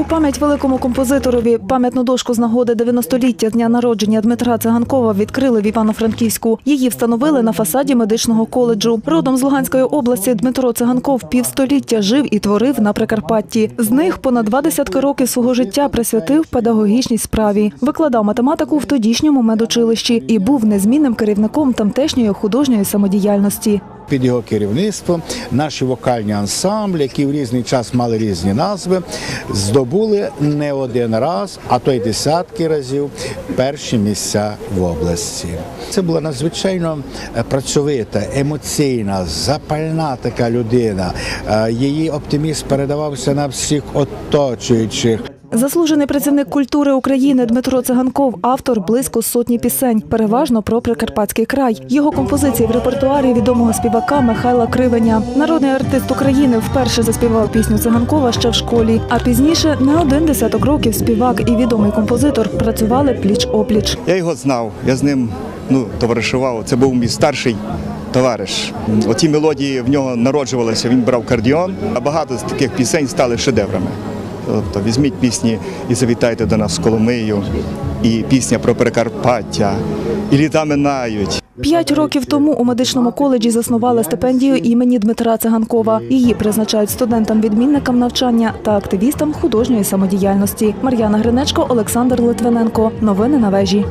У пам'ять великому композиторові пам'ятну дошку з нагоди 90-ліття дня народження Дмитра Циганкова відкрили в Івано-Франківську. Її встановили на фасаді медичного коледжу. Родом з Луганської області Дмитро Циганков півстоліття жив і творив на Прикарпатті. З них понад два десятки років свого життя присвятив педагогічній справі. Викладав математику в тодішньому медучилищі і був незмінним керівником тамтешньої художньої самодіяльності. Під його керівництвом наші вокальні ансамблі, які в різний час мали різні назви, здобули не один раз, а то й десятки разів перші місця в області. Це була надзвичайно е, працьовита, емоційна, запальна така людина. Е, Її оптимізм передавався на всіх оточуючих. Заслужений працівник культури України Дмитро Циганков, автор близько сотні пісень, переважно про Прикарпатський край. Його композиції в репертуарі відомого співака Михайла Кривеня. Народний артист України вперше заспівав пісню Циганкова ще в школі. А пізніше не один десяток років співак і відомий композитор працювали пліч опліч. Я його знав, я з ним ну, товаришував. Це був мій старший товариш. Оті мелодії в нього народжувалися, він брав кардіон, а багато з таких пісень стали шедеврами. Тобто візьміть пісні і завітайте до нас в Коломию, і пісня про Прикарпаття, і літа минають. П'ять років тому у медичному коледжі заснували стипендію імені Дмитра Циганкова. Її призначають студентам-відмінникам навчання та активістам художньої самодіяльності. Мар'яна Гринечко, Олександр Литвиненко. Новини на вежі.